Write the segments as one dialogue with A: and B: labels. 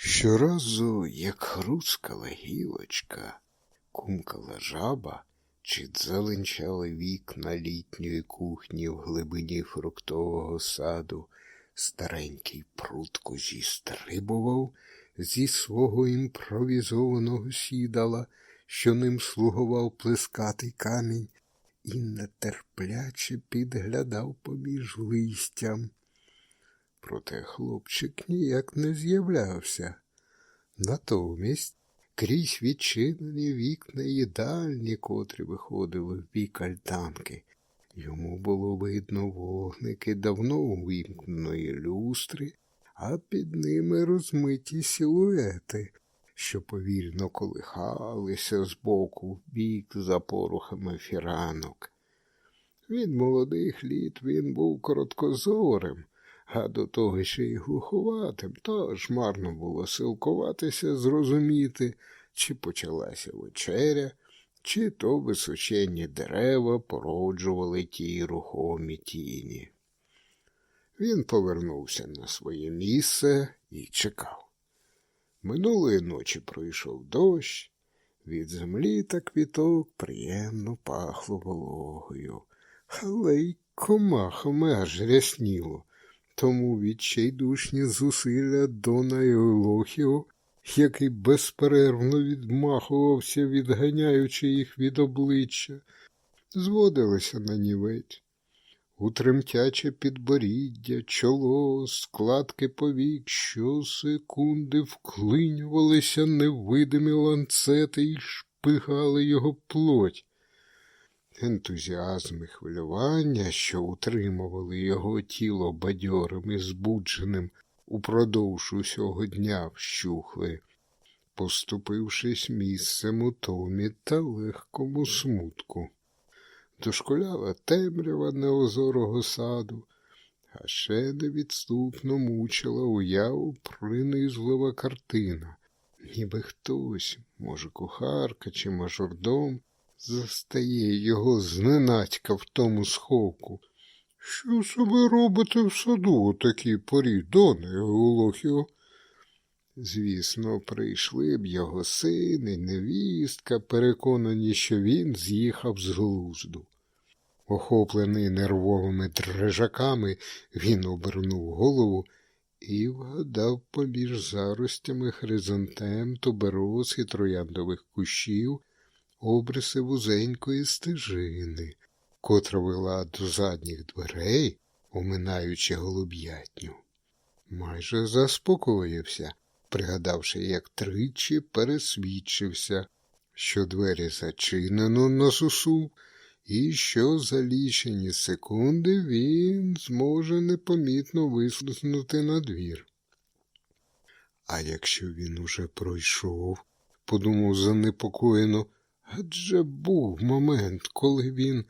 A: Щоразу, як хрускала гілочка, кумкала жаба, чи дзеленчали вікна літньої кухні в глибині фруктового саду, старенький прутко зістрибував зі свого імпровізованого сідала, що ним слугував плескатий камінь, і нетерпляче підглядав поміж листям. Проте хлопчик ніяк не з'являвся. Натомість крізь відчинені вікна їдальні, котрі виходили в бік альтанки. Йому було видно вогники давно увімкненої люстри, а під ними розмиті силуети, що повільно колихалися з боку в бік за порухами фіранок. Від молодих літ він був короткозорим, а до того ще й глуховатим, тож марно було силкуватися зрозуміти, чи почалася вечеря, чи то височенні дерева породжували ті рухомі тіні. Він повернувся на своє місце і чекав. Минулої ночі пройшов дощ, від землі та квіток приємно пахло вологою, але й комахами аж рясніло, тому відчайдушні зусилля Дона Євлохіо, який безперервно відмахувався, відганяючи їх від обличчя, зводилися на нівець. У тремтяче підборіддя, чоло, складки повік, щосекунди вклинювалися невидимі ланцети і шпигали його плоть. Ентузіазм і хвилювання, що утримували його тіло бадьорим і збудженим упродовж усього дня вщухли, поступившись місцем у томі та легкому смутку. Дошкуляла темрява неозорого саду, а ще невідступно мучила уяву принизлива картина, ніби хтось, може, кухарка чи мажордом, застає його зненацька в тому сховку. Що себе робите в саду у такій порі, доне Еулохіо? Звісно, прийшли б його син і невістка, переконані, що він з'їхав з глузду. Охоплений нервовими дрижаками, він обернув голову і вгадав поміж заростями хризантем, тубероз і трояндових кущів обриси вузенької стежини, котра вела до задніх дверей, оминаючи голуб'ятню. Майже заспокоївся пригадавши, як тричі пересвідчився, що двері зачинено на сусу, і що за лічені секунди він зможе непомітно вислизнути на двір. А якщо він уже пройшов, подумав занепокоєно, адже був момент, коли він,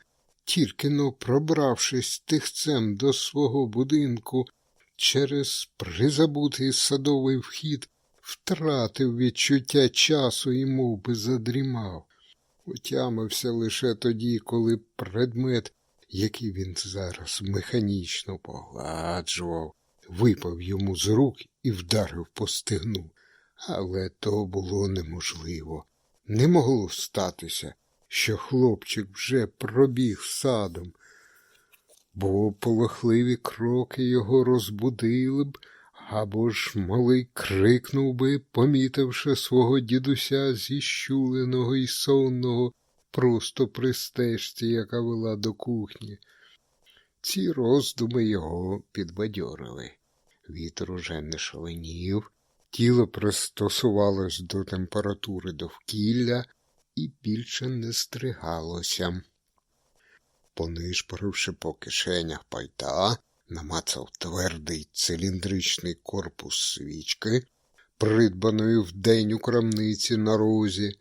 A: тільки но пробравшись тихцем до свого будинку, через призабутий садовий вхід втратив відчуття часу і мов би, задрімав. Отямився лише тоді, коли предмет, який він зараз механічно погладжував, випав йому з рук і вдарив по стегну. Але то було неможливо. Не могло статися, що хлопчик вже пробіг садом, бо полохливі кроки його розбудили б, або ж малий крикнув би, помітивши свого дідуся зіщуленого і сонного просто при стежці, яка вела до кухні. Ці роздуми його підбадьорили. Вітер уже не шаленів, тіло пристосувалось до температури довкілля і більше не стригалося. Понишпоривши по кишенях пайта, намацав твердий циліндричний корпус свічки, придбаної вдень у крамниці на розі.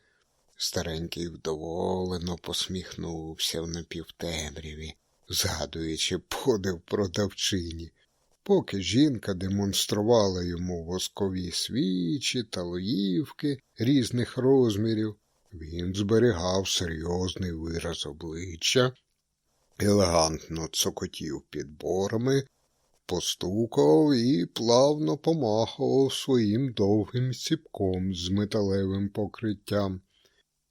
A: Старенький вдоволено посміхнувся в напівтемряві, згадуючи подив продавчині. Поки жінка демонструвала йому воскові свічі та лоївки різних розмірів, він зберігав серйозний вираз обличчя елегантно цокотів підборами, постукав і плавно помахував своїм довгим ціпком з металевим покриттям.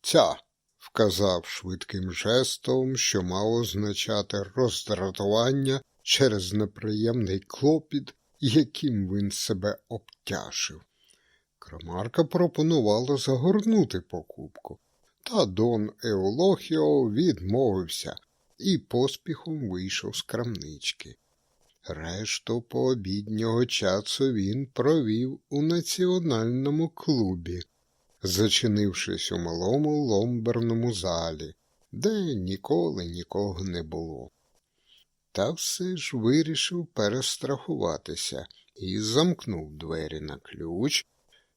A: Ця, вказав швидким жестом, що мав означати роздратування через неприємний клопіт, яким він себе обтяжив. Крамарка пропонувала загорнути покупку, та Дон Еолохіо відмовився і поспіхом вийшов з крамнички. Решту пообіднього часу він провів у національному клубі, зачинившись у малому ломберному залі, де ніколи нікого не було. Та все ж вирішив перестрахуватися і замкнув двері на ключ,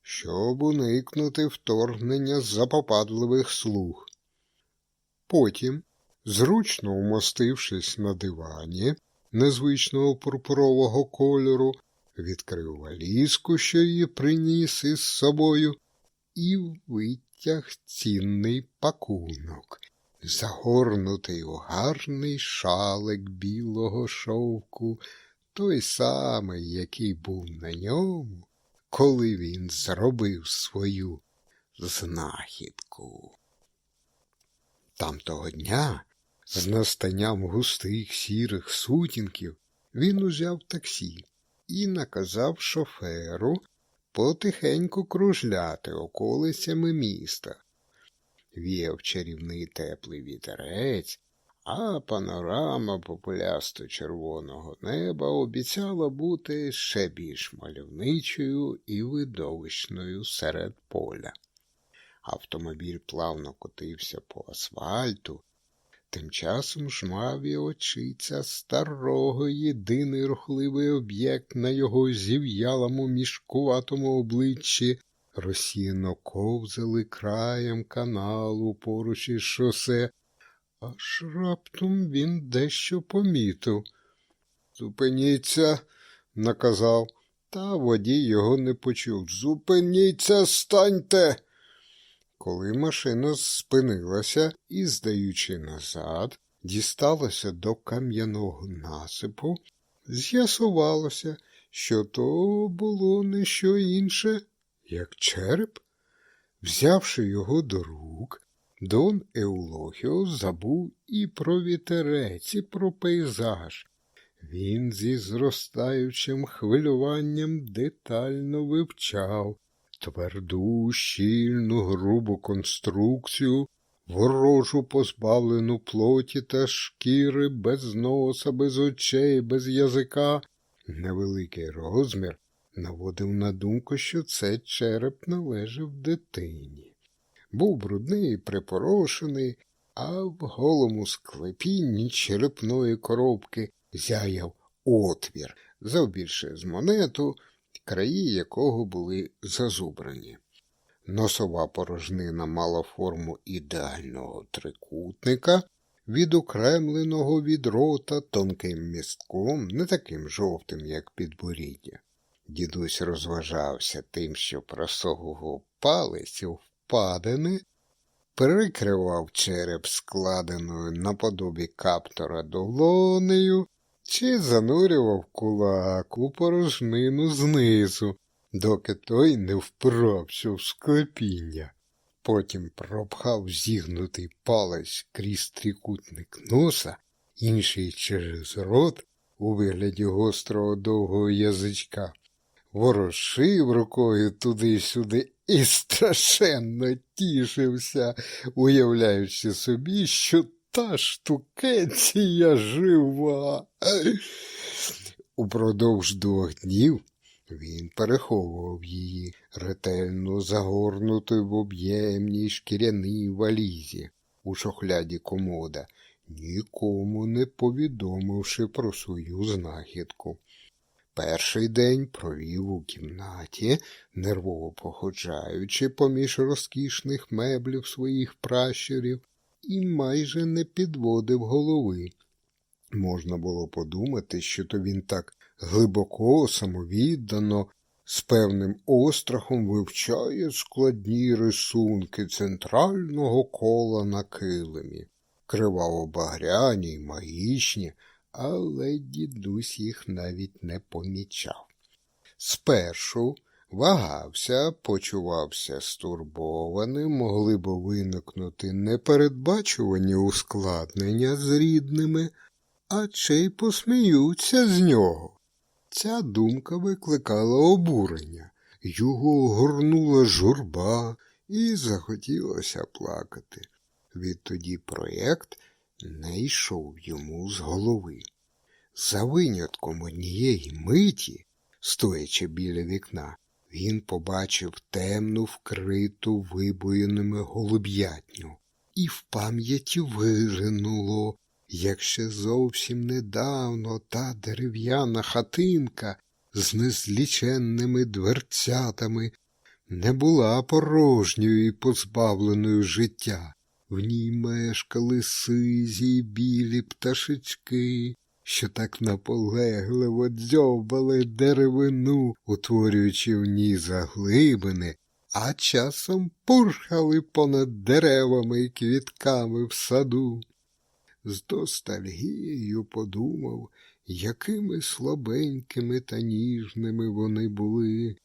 A: щоб уникнути вторгнення запопадливих слуг. Потім, зручно умостившись на дивані незвичного пурпурового кольору, відкрив валізку, що її приніс із собою, і витяг цінний пакунок, загорнутий у гарний шалик білого шовку, той самий, який був на ньому, коли він зробив свою знахідку. Там того дня, з настанням густих сірих сутінків, він узяв таксі і наказав шоферу потихеньку кружляти околицями міста. Віяв чарівний теплий вітерець, а панорама популясто червоного неба обіцяла бути ще більш мальовничою і видовищною серед поля. Автомобіль плавно котився по асфальту, тим часом жмаві очиця старого єдиний рухливий об'єкт на його зів'ялому мішкуватому обличчі розсіяно ковзали краєм каналу поруч із шосе, аж раптом він дещо помітив. Зупиніться, наказав, та водій його не почув. Зупиніться, станьте. Коли машина спинилася і, здаючи назад, дісталася до кам'яного насипу, з'ясувалося, що то було не що інше, як череп. Взявши його до рук, Дон Еулохіо забув і про вітерець, і про пейзаж. Він зі зростаючим хвилюванням детально вивчав тверду, щільну, грубу конструкцію, ворожу позбавлену плоті та шкіри, без носа, без очей, без язика. Невеликий розмір наводив на думку, що це череп належав дитині. Був брудний і припорошений, а в голому склепінні черепної коробки зяяв отвір, завбільше з монету, краї якого були зазубрані. Носова порожнина мала форму ідеального трикутника, відокремленого від рота тонким містком, не таким жовтим, як підборіддя. Дідусь розважався тим, що просовував палець у впадини, перекривав череп складеною наподобі каптора долонею, чи занурював кулак у порожнину знизу, доки той не вправся в склепіння. Потім пропхав зігнутий палець крізь трикутник носа, інший через рот у вигляді гострого довгого язичка, ворошив рукою туди-сюди і страшенно тішився, уявляючи собі, що та штукеція жива. Упродовж двох днів він переховував її, ретельно загорнутою в об'ємній шкіряній валізі у шохляді комода, нікому не повідомивши про свою знахідку. Перший день провів у кімнаті, нервово походжаючи поміж розкішних меблів своїх пращурів, і майже не підводив голови. Можна було подумати, що то він так глибоко, самовіддано, з певним острахом вивчає складні рисунки центрального кола на килимі, криваво багряні й магічні, але дідусь їх навіть не помічав. Спершу вагався, почувався стурбованим, могли б виникнути непередбачувані ускладнення з рідними, а чи й посміються з нього. Ця думка викликала обурення, його горнула журба і захотілося плакати. Відтоді проєкт не йшов йому з голови. За винятком однієї миті, стоячи біля вікна, він побачив темну, вкриту вибоїними голуб'ятню, і в пам'яті виринуло, як ще зовсім недавно та дерев'яна хатинка з незліченними дверцятами не була порожньою і позбавленою життя. В ній мешкали сизі білі пташечки, що так наполегливо дзьобали деревину, утворюючи в ній заглибини, а часом пурхали понад деревами і квітками в саду. З достальгією подумав, якими слабенькими та ніжними вони були,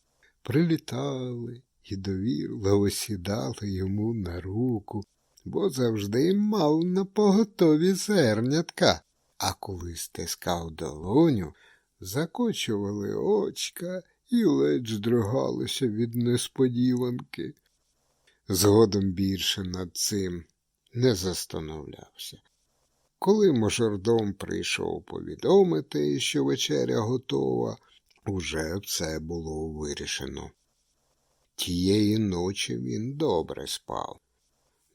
A: прилітали і довірливо сідали йому на руку, бо завжди мав на поготові зернятка, а коли стискав долоню, закочували очка і ледь здригалися від несподіванки. Згодом більше над цим не застановлявся. Коли мажордом прийшов повідомити, що вечеря готова, уже все було вирішено. Тієї ночі він добре спав.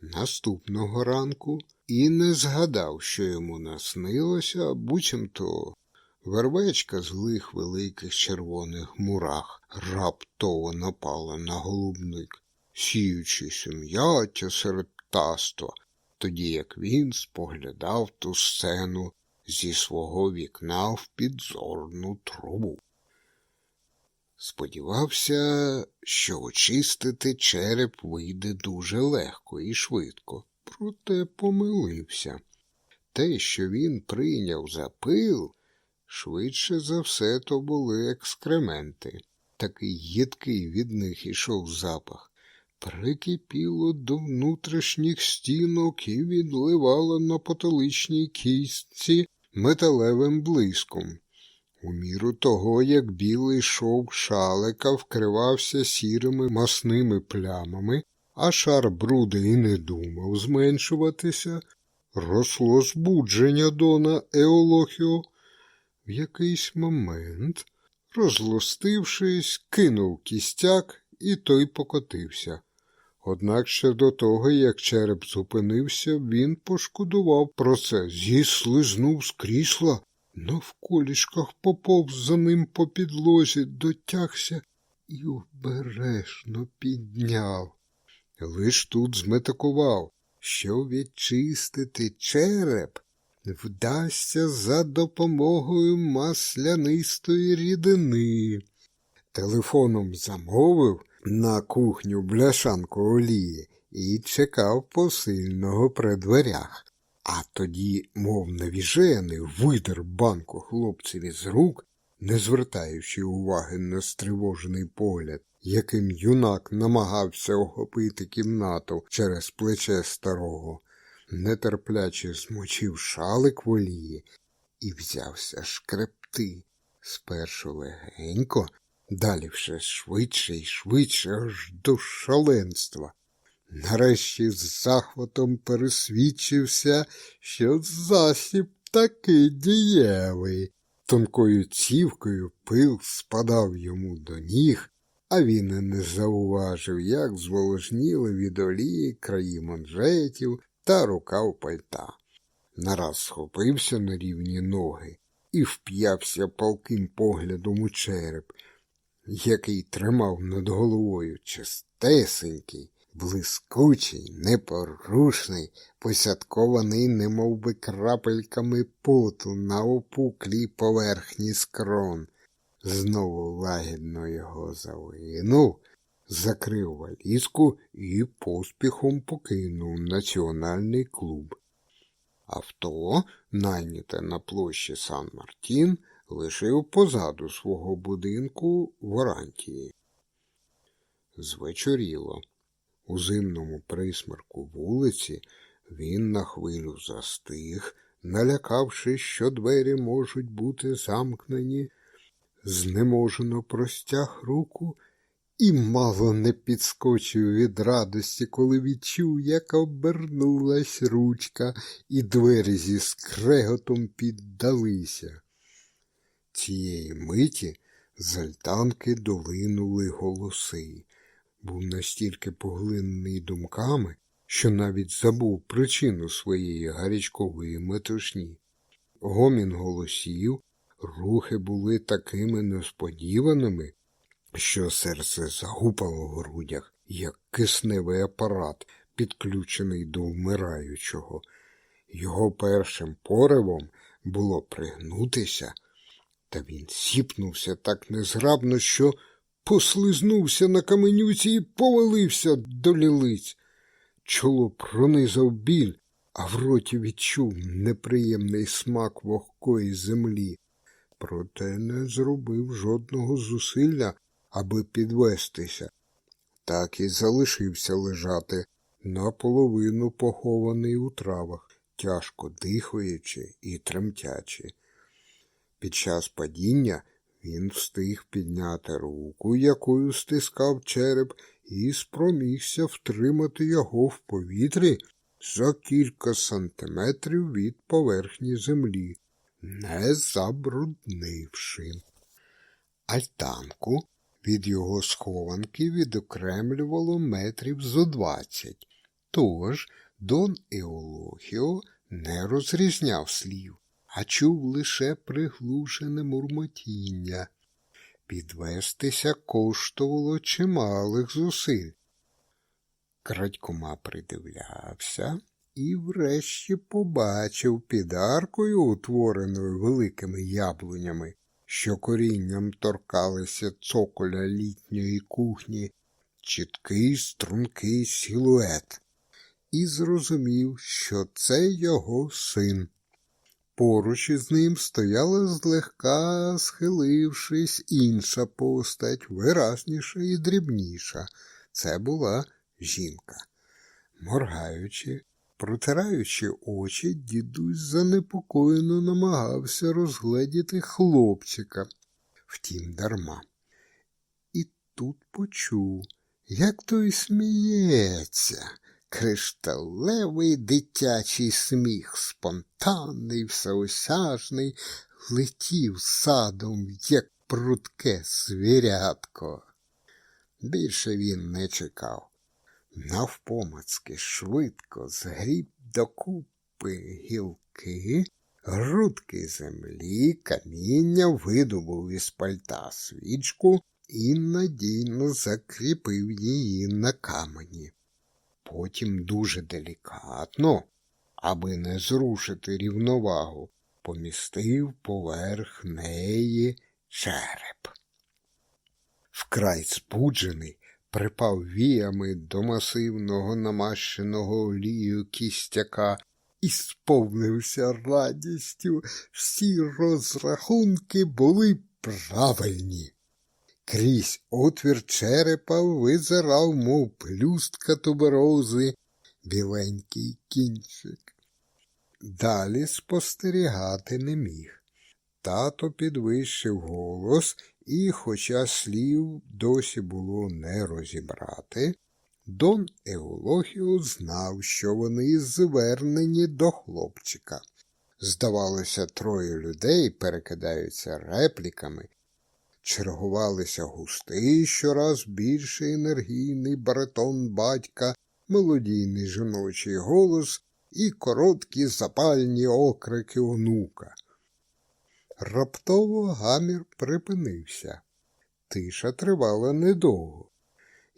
A: Наступного ранку і не згадав, що йому наснилося, буцімто вервечка з лих великих червоних мурах раптово напала на голубник, сіючи сум'яття серед птаства, тоді як він споглядав ту сцену зі свого вікна в підзорну трубу. Сподівався, що очистити череп вийде дуже легко і швидко, проте помилився. Те, що він прийняв за пил, швидше за все то були екскременти. Такий їдкий від них ішов запах. Прикипіло до внутрішніх стінок і відливало на потоличній кістці металевим блиском. У міру того, як білий шовк шалика вкривався сірими масними плямами, а шар бруди і не думав зменшуватися, росло збудження Дона Еолохіо. В якийсь момент, розлостившись, кинув кістяк, і той покотився. Однак ще до того, як череп зупинився, він пошкодував про це, зіслизнув з крісла навколішках поповз за ним по підлозі, дотягся і обережно підняв. Лиш тут зметикував, що відчистити череп вдасться за допомогою маслянистої рідини. Телефоном замовив на кухню бляшанку олії і чекав посильного при дверях. А тоді, мов навіжений, видер банку хлопцеві з рук, не звертаючи уваги на стривожений погляд, яким юнак намагався охопити кімнату через плече старого, нетерпляче змочив шалик в олії і взявся шкребти спершу легенько, далі все швидше і швидше аж до шаленства. Нарешті з захватом пересвідчився, що засіб таки дієвий. Тонкою цівкою пил спадав йому до ніг, а він і не зауважив, як зволожніли від олії краї манжетів та рукав пальта. Нараз схопився на рівні ноги і вп'явся палким поглядом у череп, який тримав над головою чистесенький блискучий, непорушний, посядкований немов би крапельками поту на опуклій поверхні скрон. Знову лагідно його завинув, закрив валізку і поспіхом покинув національний клуб. Авто, найняте на площі Сан Мартін, лишив позаду свого будинку в Орантії. Звечоріло. У зимному присмерку вулиці він на хвилю застиг, налякавшись, що двері можуть бути замкнені, знеможено простяг руку і мало не підскочив від радості, коли відчув, як обернулась ручка, і двері зі скреготом піддалися. Цієї миті з альтанки долинули голоси. Був настільки поглинений думками, що навіть забув причину своєї гарячкової метушні. Гомін голосів, рухи були такими несподіваними, що серце загупало в грудях, як кисневий апарат, підключений до вмираючого. Його першим поривом було пригнутися, та він сіпнувся так незграбно, що послизнувся на каменюці і повалився до лілиць. Чоло пронизав біль, а в роті відчув неприємний смак вогкої землі. Проте не зробив жодного зусилля, аби підвестися. Так і залишився лежати, наполовину похований у травах, тяжко дихаючи і тремтячи. Під час падіння він встиг підняти руку, якою стискав череп, і спромігся втримати його в повітрі за кілька сантиметрів від поверхні землі, не забруднивши. Альтанку від його схованки відокремлювало метрів зо двадцять, тож Дон Еолохіо не розрізняв слів, а чув лише приглушене мурмотіння. Підвестися коштувало чималих зусиль. Крадькома придивлявся і врешті побачив під аркою, утвореною великими яблунями, що корінням торкалися цоколя літньої кухні, чіткий стрункий силует, і зрозумів, що це його син. Поруч із ним стояла злегка схилившись інша постать, виразніша і дрібніша. Це була жінка. Моргаючи, протираючи очі, дідусь занепокоєно намагався розгледіти хлопчика, втім дарма. І тут почув, як той сміється. Кришталевий дитячий сміх, спонтанний, всеосяжний, летів садом, як прудке звірятко. Більше він не чекав. Навпомацки швидко згріб докупи гілки, грудки землі, каміння видобув із пальта свічку і надійно закріпив її на камені. Потім дуже делікатно, аби не зрушити рівновагу, помістив поверх неї череп. Вкрай збуджений, припав віями до масивного намащеного олією кістяка і сповнився радістю. Всі розрахунки були правильні. Крізь отвір черепа визирав, мов плюстка туберози, біленький кінчик. Далі спостерігати не міг. Тато підвищив голос, і, хоча слів досі було не розібрати, Дон Еулохіо знав, що вони звернені до хлопчика. Здавалося, троє людей перекидаються репліками, чергувалися густий, щораз більше енергійний баритон батька, мелодійний жіночий голос і короткі запальні окрики онука. Раптово гамір припинився. Тиша тривала недовго.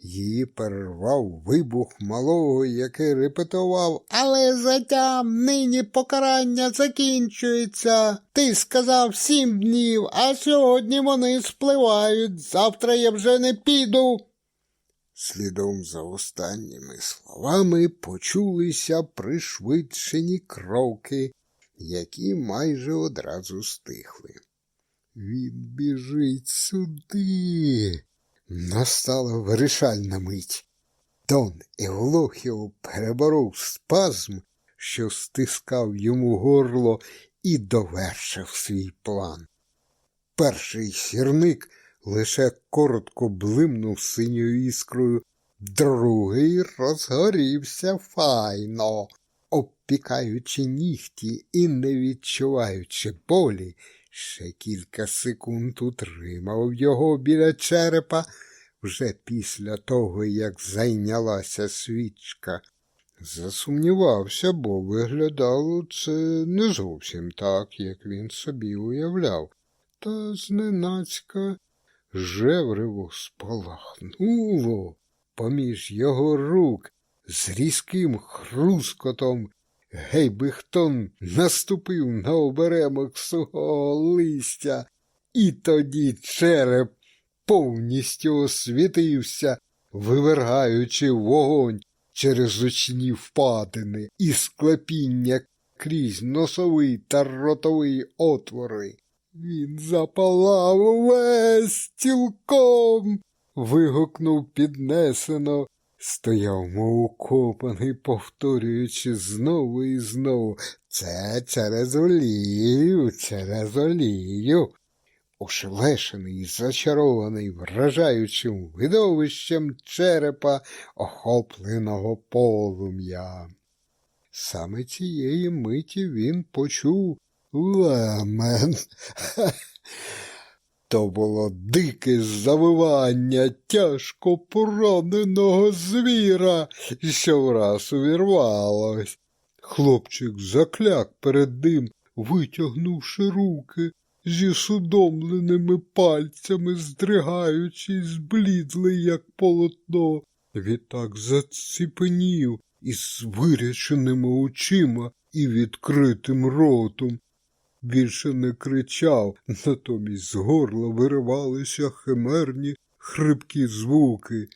A: Її перервав вибух малого, який репетував Але затям нині покарання закінчується. Ти сказав сім днів, а сьогодні вони спливають. Завтра я вже не піду. Слідом за останніми словами почулися пришвидшені кроки, які майже одразу стихли. Він біжить сюди. Настала вирішальна мить. Дон Евлохіо переборов спазм, що стискав йому горло, і довершив свій план. Перший сірник лише коротко блимнув синьою іскрою, другий розгорівся файно, обпікаючи нігті і не відчуваючи болі, ще кілька секунд утримав його біля черепа, вже після того, як зайнялася свічка. Засумнівався, бо виглядало це не зовсім так, як він собі уявляв, та зненацька жевриво спалахнуло поміж його рук з різким хрускотом. Гейбихтон наступив на оберемок сухого листя, і тоді череп повністю освітився, вивергаючи вогонь через очні впадини і склепіння крізь носовий та ротовий отвори. Він запалав увесь цілком. вигукнув піднесено, стояв мов укопаний, повторюючи знову і знову це через олію, через олію. Ошелешений і зачарований вражаючим видовищем черепа, охопленого полум'я. Саме цієї миті він почув лемен. То було дике завивання тяжко пораненого звіра, що враз увірвалось. Хлопчик закляк перед ним, витягнувши руки, зі судомленими пальцями, здригаючись, зблідлий, як полотно. Відтак заціпенів із виряченими очима і відкритим ротом. Більше не кричав, натомість з горла виривалися химерні хрипкі звуки.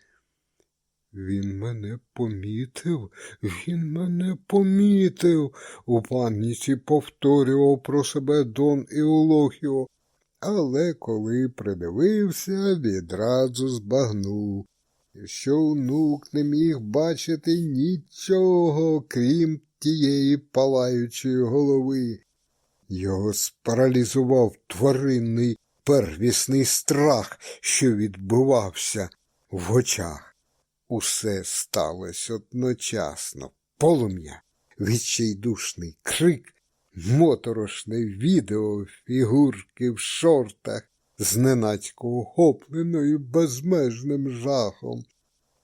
A: Він мене помітив, він мене помітив, у пам'яті повторював про себе Дон Іолохіо, але коли придивився, відразу збагнув, що онук не міг бачити нічого, крім тієї палаючої голови. Його спаралізував тваринний первісний страх, що відбувався в очах. Усе сталося одночасно. Полум'я, відчайдушний крик, моторошне відео фігурки в шортах, зненацько охопленою безмежним жахом.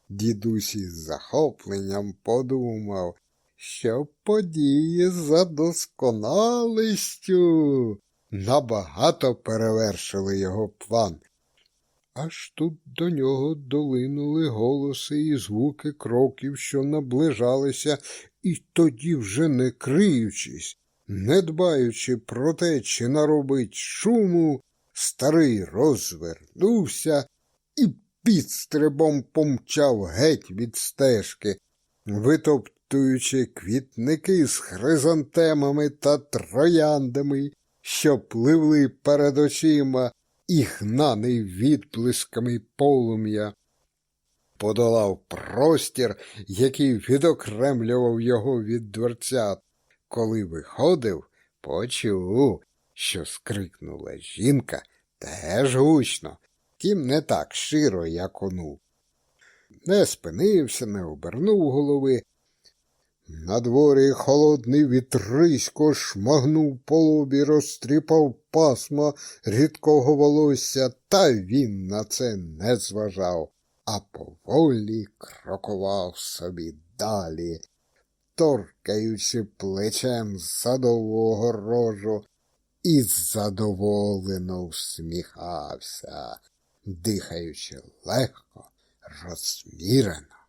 A: Дідусь із захопленням подумав, що події за досконалістю набагато перевершили його план. Аж тут до нього долинули голоси і звуки кроків, що наближалися, і тоді, вже не криючись, не дбаючи про те, чи наробить шуму, старий розвернувся і підстрибом помчав геть від стежки, витоптуючи квітники з хризантемами та трояндами, що пливли перед очима і гнаний відблисками полум'я. Подолав простір, який відокремлював його від дверцят. Коли виходив, почув, що скрикнула жінка теж гучно, тім не так широ, як онук. Не спинився, не обернув голови. На дворі холодний вітрисько шмагнув по лобі, розтріпав пасма рідкого волосся, та він на це не зважав, а поволі крокував собі далі, торкаючи плечем садового рожу, і задоволено всміхався, дихаючи легко, розмірено.